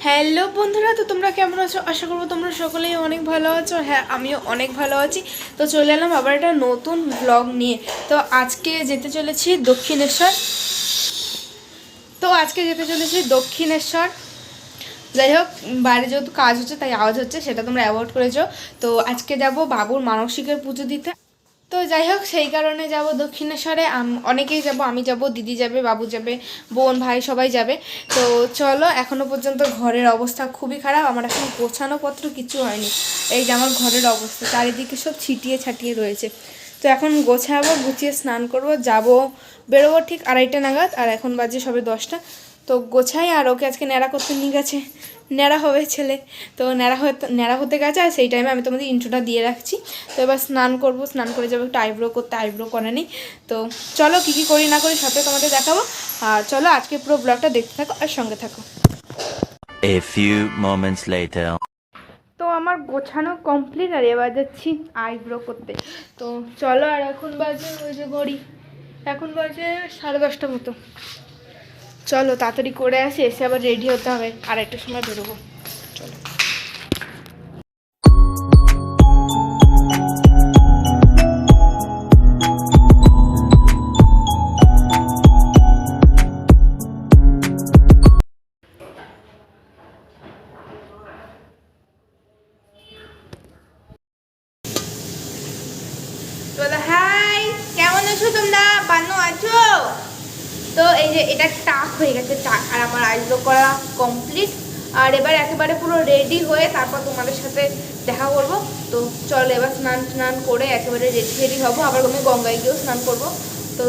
Hello বন্ধুরা, তো তোমরা কেমন আছো? আশা করব তোমরা সকলেই অনেক ভালো আছো। হ্যাঁ আমিও অনেক ভালো আছি। তো চলে এলাম আবার একটা নতুন ব্লগ নিয়ে। তো আজকে যেতে চলেছি দক্ষিণেশ্বর। তো আজকে যেতে চলেছি দক্ষিণেশ্বর। যাই হোক, বাইরে যেহেতু কাজ হচ্ছে, তাই আওয়াজ হচ্ছে, সেটা তোমরা অ্যাভয়েড করেছ। তো আজকে যাব বাবুর মানসিকের পুজো দিতে। তো যাই হোক, সেই কারণে যাব দক্ষিণেশ্বরে। অনেকেই যাব, আমি যাব, দিদি যাবে, বাবু যাবে, বোন, ভাই সবাই যাবে। তো চলো, এখনও পর্যন্ত ঘরের অবস্থা খুবই খারাপ। আমার এখন গোছানো পত্র কিছু হয়নি। এই যে আমার ঘরের অবস্থা, চারিদিকে সব ছিটিয়ে ছাটিয়ে রয়েছে। তো এখন গোছাবো, গুছিয়ে স্নান করব, যাব, বেরোবো ঠিক আড়াইটা নাগাদ, আর এখন বাজে সবে দশটা। তো গোছাই, আর ওকে আজকে ন্যাড়া করতে নিয়ে গেছে। ন্যাড়া হবে ছেলে। তো ন্যাড়া হতে ন্যাড়া হতে গেছে আর সেই টাইমে আমি তোমাদের ইন্ট্রোটা দিয়ে রাখছি। তো এবার স্নান করব স্নান করে যাব একটু আইব্রো করতে আইব্রো করে নিই। তো চলো কী কী করি না করি সাথে তোমাদের দেখাবো। আর চলো আজকে পুরো ব্লগটা দেখতে থাকো আর সঙ্গে থাকো। A few moments later. তো আমার গোছানো কমপ্লিট আর এবার যাচ্ছি আইব্রো করতে। তো চলো আর এখন বাজে ওই যে ঘড়ি। এখন বাজে সাড়ে দশটা মতো। চলো তাড়াতাড়ি করে আসি এসে আবার রেডি হতে হবে। আর একটা সময় বেরোবো। চলো। আর এবার একেবারে পুরো রেডি হয়ে তারপর তোমাদের সাথে দেখা করব। তো চলো এবার স্নান স্নান করে একেবারে রেডি রেডি হব। আবার আমি গঙ্গায় গিয়েও স্নান করব। তো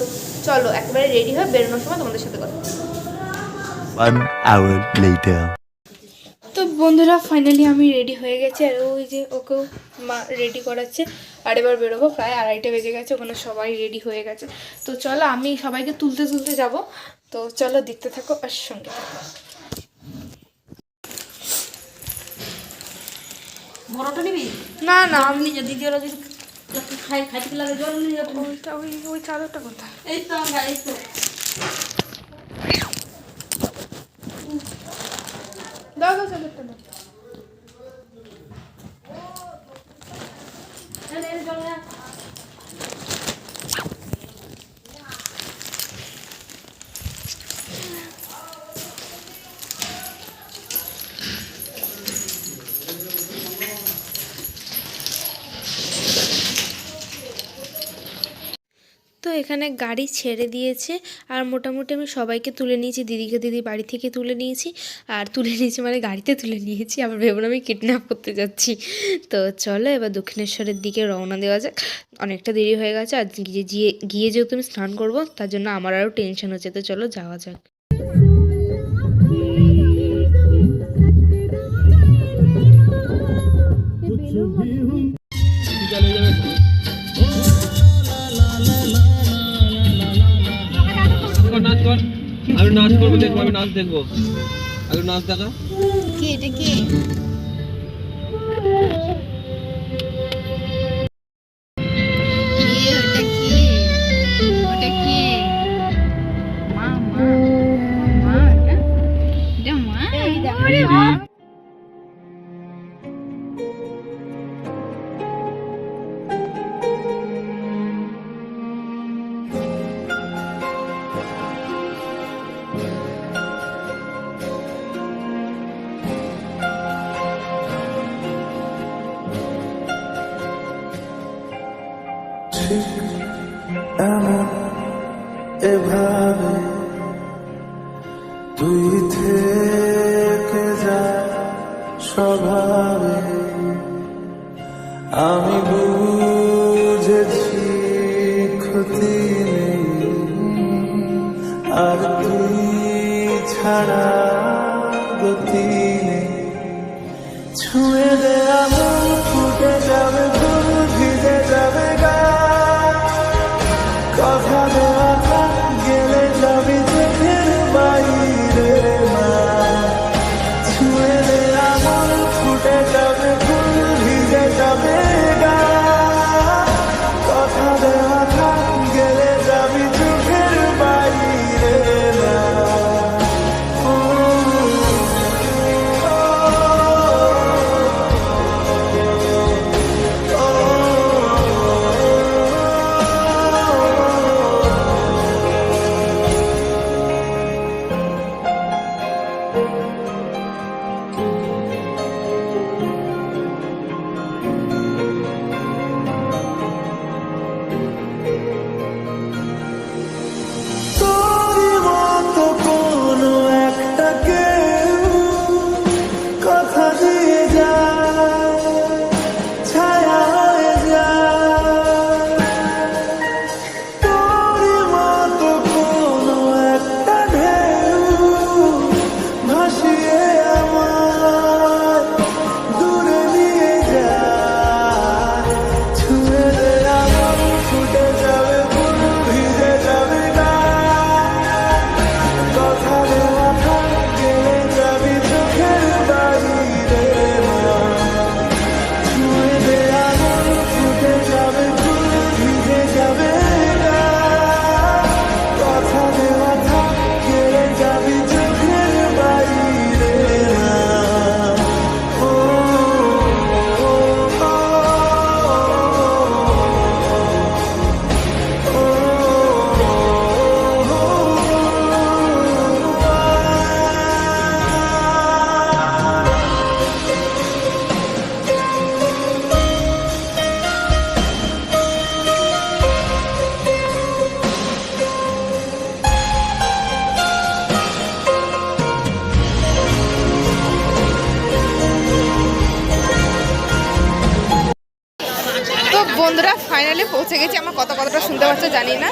চলো একেবারে রেডি হয়ে বেরোনোর সময় তোমাদের সাথে কথা বলব। One hour later. তো বন্ধুরা ফাইনালি আমি রেডি হয়ে গেছি। আর ওই যে ওকেও মা রেডি করাচ্ছে। আর এবার বেরোবো প্রায় আড়াইটে বেজে গেছে। ওখানে সবাই রেডি হয়ে গেছে। তো চলো আমি সবাইকে তুলতে তুলতে যাব। তো চলো দেখতে থাকো আর সঙ্গে থাকো। বড়টা নিবি? না না। আমি নিজে যদি দ্বিতীয় যদি খাই খাইতে লাগে জল নিয়ে যাব। ওই ওই চাদরটা কোথায়? এই তো আমরা এই তো। দাও দাও চাদরটা দাও। এখানে গাড়ি ছেড়ে দিয়েছে আর মোটামুটি আমি সবাইকে তুলে নিয়েছি। দিদিকে দিদি বাড়ি থেকে তুলে নিয়েছি। আর তুলে নিয়েছি মানে গাড়িতে তুলে নিয়েছি। আবার ভেবন আমি কিডন্যাপ করতে যাচ্ছি। তো চলো এবার দক্ষিণেশ্বরের দিকে রওনা দেওয়া যাক। অনেকটা দেরি হয়ে গেছে আর গিয়ে গিয়ে যেহেতু আমি স্নান করব, তার জন্য আমার আরও টেনশন হচ্ছে। তো চলো যাওয়া যাক। নাচ দেখব। আগে নাচ দেখা। কি এটা কি? স্বভাবে আমি বুঝেছি ক্ষতি আর তুই ছাড়া গতি ছুঁয়ে কত কতটা শুনতে পাচ্ছ জানি না।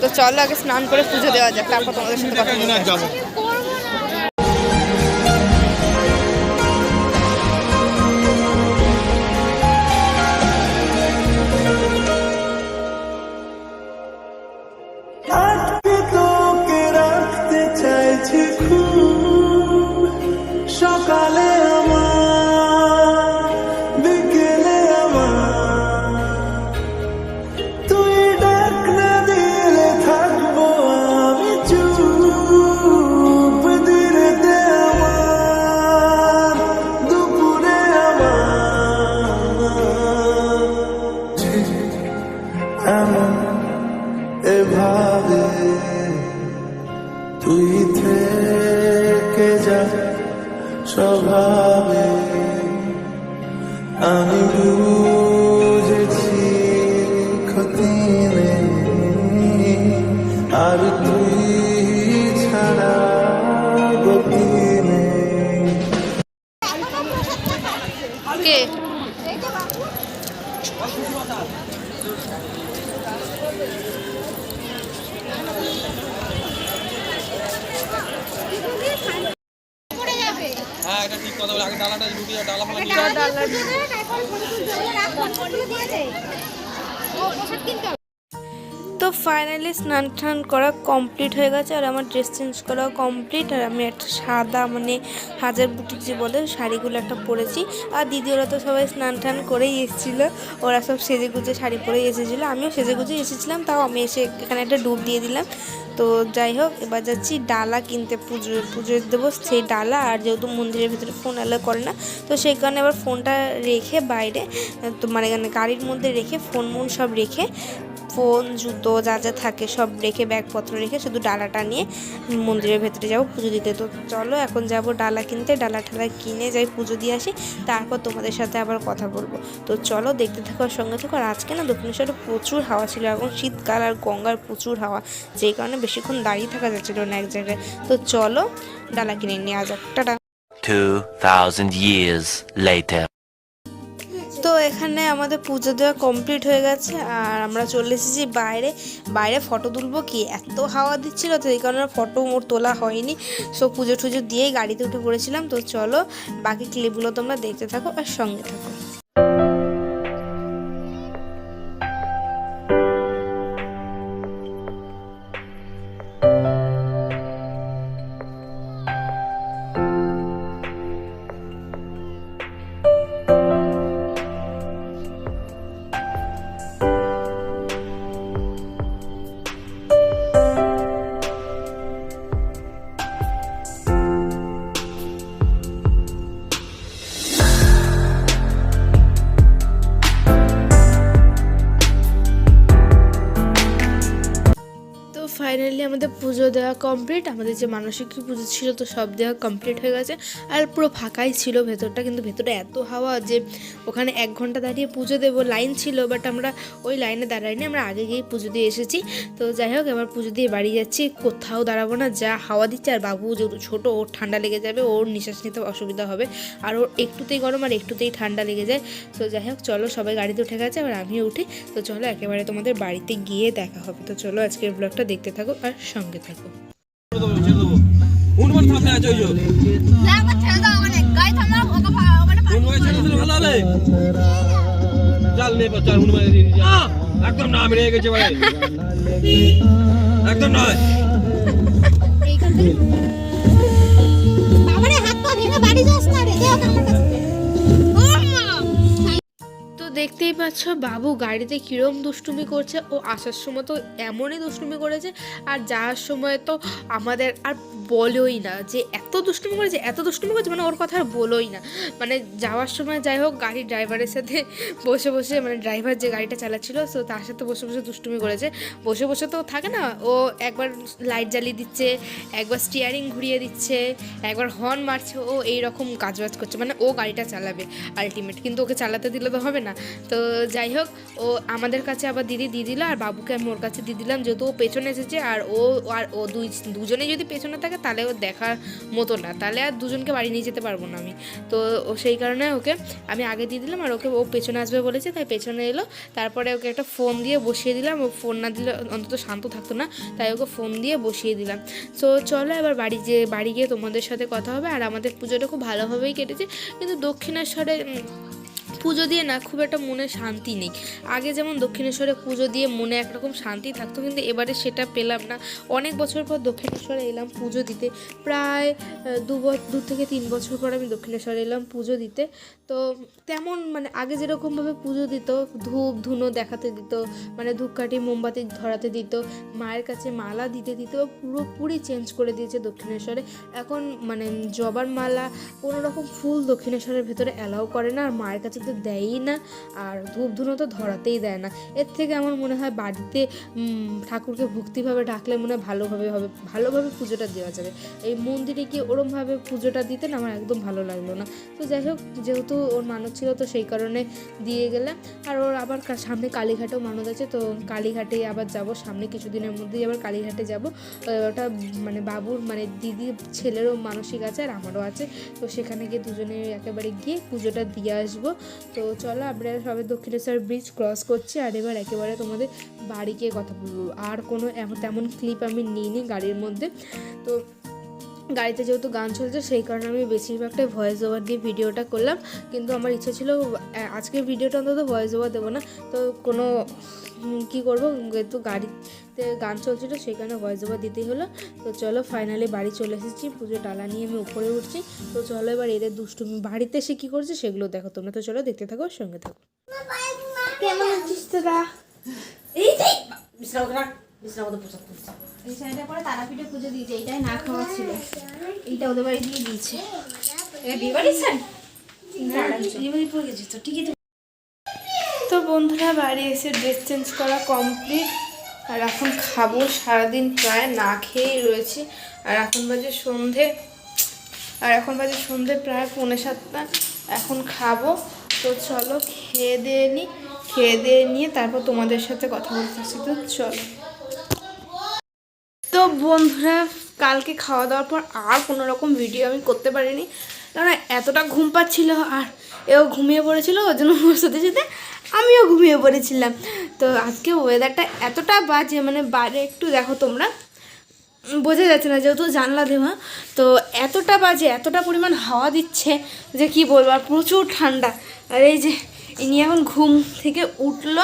তো চলো আগে স্নান করে পুজো দেওয়া যাক, তারপর তোমাদের সাথে কথা আগে ডালাটা লুটিয়ে ডালা ফালা নিয়ে তো ফাইনালি স্নান টান করা কমপ্লিট হয়ে গেছে আর আমার ড্রেস চেঞ্জ করা কমপ্লিট আর আমি একটা সাদা মানে হাজার বুটিক যে বলে শাড়িগুলো একটা পরেছি। আর দিদি ওরা তো সবাই স্নান টান করেই এসেছিল ওরা সব সেজে গুজে শাড়ি পরেই এসেছিল আমিও সেজে গুজে এসেছিলাম তাও আমি এসে এখানে একটা ডুব দিয়ে দিলাম। তো যাই হোক, এবার যাচ্ছি ডালা কিনতে। পুজো পুজো দেবো সেই ডালা, আর যেহেতু মন্দিরের ভিতরে ফোন অ্যালাউ করে না, তো সেই কারণে এবার ফোনটা রেখে বাইরে, তো মানে গাড়ির মধ্যে রেখে ফোন মোন সব রেখে ফোন জুতো যা যা থাকে সব রেখে ব্যাগপত্র রেখে শুধু ডালাটা নিয়ে মন্দিরের ভেতরে যাব পুজো দিতে। তো চলো এখন যাব ডালা কিনতে ডালা ঠালা কিনে যাই পুজো দিয়ে আসি তারপর তোমাদের সাথে আবার কথা বলব। তো চলো দেখতে থাকো সঙ্গে থাকো। আর আজকে না দক্ষিণেশ্বরে প্রচুর হাওয়া ছিল এখন শীতকাল আর গঙ্গার প্রচুর হাওয়া যেই কারণে বেশিক্ষণ দাঁড়িয়ে থাকা যাচ্ছিল না এক জায়গায়। তো চলো ডালা কিনে নিয়ে যাক টাটা। 2,000 years later. তো এখানে আমাদের পুজো দেওয়া কমপ্লিট হয়ে গেছে, আর আমরা চলে এসেছি বাইরে। বাইরে ফটো তুলবো কি? এত হাওয়া দিচ্ছিল তো, এই কারণে ফটো মোর তোলা হয়নি। সো পুজো টুজো দিয়েই গাড়িতে উঠে পড়েছিলাম। তো চলো, বাকি ক্লিপগুলো তোমরা দেখতে থাকো আর সঙ্গে থাকো। পুজো দেওয়া কমপ্লিট আমাদের যে মানসিক পুজো ছিল তো সব দেওয়া কমপ্লিট হয়ে গেছে। আর পুরো ফাঁকাই ছিল ভেতরটা, কিন্তু ভেতরে এত হাওয়া যে ওখানে এক ঘণ্টা দাঁড়িয়ে পুজো দেবো লাইন ছিল বাট আমরা ওই লাইনে দাঁড়াইনি, আমরা আগে গিয়ে পুজো দিয়ে এসেছি। তো যাই হোক, এবার পুজো দিয়ে বাড়ি যাচ্ছি, কোথাও দাঁড়াবো না, যা হাওয়া দিচ্ছে, আর বাবু ছোটো, ওর ঠান্ডা লেগে যাবে, ওর নিঃশ্বাস নিতে অসুবিধা হবে, আর ওর একটুতেই গরম আর একটুতেই ঠান্ডা লেগে যায়। তো যাই হোক, চলো সবাই গাড়িতে উঠে গেছে, এবার আমিও উঠি। তো চলো একেবারে তোমাদের বাড়িতে গিয়ে দেখা হবে। তো চলো আজকের ব্লগটা দেখতে থাকো, আর সঙ্গে ছেড়ে দেবো ছেড়ে দেবো উনমান সামনে আছে ওই যে উনমান ছেড়ে দিলে ভালো হবে? চাল নে চল উনমান দিয়ে দিই একদম না রেগে গেছি ভাই। একদম নয়। বাবারে হাত পা ভেঙে বাড়ি যাস না রে আমার কাছে তো দেখতেই পাচ্ছ, বাবু গাড়িতে কীরম দুষ্টুমি করছে। ও আসার সময় তো এমনই দুষ্টুমি করেছে, আর যাওয়ার সময় তো আমাদের আর বলোই না যে এত দুষ্টুমি করেছে, এত দুষ্টুমি করেছে মানে ওর কথা আর বলোই না। মানে যাওয়ার সময় যাই হোক, গাড়ির ড্রাইভারের সাথে বসে বসে মানে ড্রাইভার যে গাড়িটা চালাচ্ছিল তো তার সাথে বসে বসে দুষ্টুমি করেছে। বসে বসে তো থাকে না, ও একবার লাইট জ্বালিয়ে দিচ্ছে, একবার স্টিয়ারিং ঘুরিয়ে দিচ্ছে, একবার হর্ন মারছে, ও এই রকম কাজবাজ করছে। মানে ও গাড়িটা চালাবে আলটিমেট কিন্তু ওকে চালাতে দিলে তো হবে না। তো যাই হোক, ও আমাদের কাছে আবার দিদি দিয়ে দিল, আর বাবুকে আমি ওর কাছে দিয়ে দিলাম, যেহেতু ও পেছনে এসেছে, আর ও আর ও দুই দুজনে যদি পেছনে থাকে, তাহলে ও দেখার মতো না। তাহলে আর দুজনকে বাড়ি নিয়ে যেতে পারব না আমি। তো ও সেই কারণে ওকে আমি আগে দিয়ে দিলাম, আর ওকে ও পেছনে আসবে বলেছে, তাই পেছনে এলো। তারপরে ওকে একটা ফোন দিয়ে বসিয়ে দিলাম, ও ফোন না দিলে অন্তত শান্ত থাকতো না, তাই ওকে ফোন দিয়ে বসিয়ে দিলাম। তো চলো এবার বাড়ি যে বাড়ি গিয়ে তোমাদের সাথে কথা হবে, আর আমাদের পুজোটা খুব ভালোভাবেই কেটেছে, কিন্তু দক্ষিণেশ্বরে পুজো দিয়ে না, খুব একটা মনে শান্তি নেই। আগে যেমন দক্ষিণেশ্বরে পুজো দিয়ে মনে একরকম শান্তি থাকতো, কিন্তু এবারে সেটা পেলাম না। অনেক বছর পর দক্ষিণেশ্বরে এলাম পুজো দিতে। প্রায় দু দু থেকে তিন বছর পর আমি দক্ষিণেশ্বরে এলাম পুজো দিতে। তো তেমন মানে আগে যেরকমভাবে পুজো দিত, ধূপ, ধুনো দেখাতে দিত মানে ধূপকাঠি মোমবাতি ধরাতে দিত, মায়ের কাছে মালা দিতে দিত, পুরোপুরি চেঞ্জ করে দিয়েছে দক্ষিণেশ্বরে। এখন মানে জবার মালা কোনো রকম ফুল দক্ষিণেশ্বরের ভেতরে অ্যালাউ করে না, আর মায়ের কাছে তো দেয়ই না, আর ধূপ ধুনো তো ধরাতেই দেয় না। এর থেকে আমার মনে হয় বাড়িতে ঠাকুরকে ভক্তিভাবে ডাকলে মনে হয় ভালোভাবে হবে, ভালোভাবে পুজোটা দেওয়া যাবে। এই মন্দিরে গিয়ে ওরমভাবে পুজোটা দিতে না আমার একদম ভালো লাগল না। তো যাই হোক, যেহেতু ওর মানত ছিল তো সেই কারণে দিয়ে গেলাম। আর ওর আবার সামনে কালীঘাটেও মানত আছে, তো কালীঘাটে আবার যাব, সামনে কিছুদিনের মধ্যেই আবার কালীঘাটে যাব। ওটা মানে বাবুর মানে দিদির ছেলেরও মানসিক আছে আর আমারও আছে। তো সেখানে গিয়ে দুজনে একেবারে গিয়ে পুজোটা দিয়ে আসব। তো চলো আমরা সবাই দক্ষিণেশ্বর ব্রিজ ক্রস করছি, আর এবার একেবারে তোমাদের বাড়ি গিয়ে কথা বলব। আর কোনো এমন তেমন ক্লিপ আমি নিইনি গাড়ির মধ্যে। তো গাড়িতে যেহেতু গান চলছে, সেই কারণে আমি বেশিরভাগটাই ভয়েস ওভার দিয়ে ভিডিওটা করলাম। কিন্তু আমার ইচ্ছা ছিল আজকে ভিডিওটা অন্তত ভয়েস ওভার দেবো না। তো কোনো কী করব? যেহেতু গাড়িতে গান চলছিল সেই কারণে ভয়েস ওভার দিতেই হলো। তো চলো ফাইনালি বাড়ি চলে এসেছি পুজো ডালা নিয়ে আমি উপরে উঠছি। তো চলো এবার এদের দুষ্টুমি বাড়িতে সে কী করছে সেগুলো দেখো তোমরা। তো চলো দেখতে থাকো সঙ্গে থাকো। কেমন আছিস তোরা? এই যে বিশ্রাম রাখ বিশ্রাম মতো পোশাক তুলছে এই শাড়িটা পরে তারাপীঠে পুজো দিয়েছে এইটাই না খাওয়া ছিল। এইটা ওদের বাড়ি দিয়ে দিয়েছে। এ বিয়ে বাড়ি স্যার বিয়ে বাড়ি পড়ে গেছিস তো ঠিকই তো। তো বন্ধুরা বাড়ি এসে ড্রেস চেঞ্জ করা কমপ্লিট আর এখন খাব, সারাদিন প্রায় না খেয়েই রয়েছি। আর এখন বাজে সন্ধে। আর এখন বাজে সন্ধে প্রায় পৌনে সাতটা। এখন খাব। তো চলো, খেয়ে দিয়ে নিই খেয়ে দিয়ে নিয়ে তারপর তোমাদের সাথে কথা বলতেছি তো চলো। তো বন্ধুরা, কালকে খাওয়া দাওয়ার পর আর কোনো রকম ভিডিও আমি করতে পারিনি। কারণ এতটা ঘুম পাচ্ছিল আর এও ঘুমিয়ে পড়েছিল, ওর জন্য ওর সাথে সাথে আমিও ঘুমিয়ে পড়েছিলাম। তো আজকে ওয়েদারটা এতটা বাজে মানে বাইরে একটু দেখো তোমরা। বোঝা যাচ্ছে না, যেহেতু জানলা দেওয়া তো এতটা বাজে, এতটা পরিমাণ হাওয়া দিচ্ছে যে কি বলব, আর প্রচুর ঠান্ডা। আর এই যে ইনি এখন ঘুম থেকে উঠল,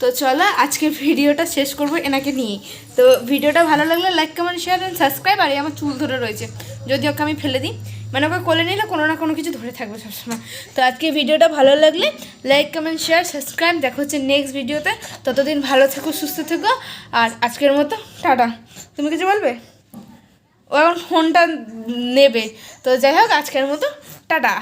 তো চলো আজকের ভিডিওটা শেষ করব এনাকে নিয়ে তো ভিডিওটা ভালো লাগলে like comment share and subscribe আর আমার চুল ধরে রয়েছে যদি ওকে আমি ফেলে দিই। মানে ওকে কোলে নিলে কোনো না কোনো কিছু ধরে থাকবে সবসময়। তো আজকে ভিডিওটা ভালো লাগলে লাইক কমেন্ট শেয়ার সাবস্ক্রাইব দেখো হচ্ছে নেক্সট ভিডিওতে। ততদিন ভালো থেকো, সুস্থ থেকো। আর আজকের মতো টাটা। তুমি কিছু বলবে? ও এখন ফোনটা নেবে। তো যাই হোক, আজকের মতো টাটা।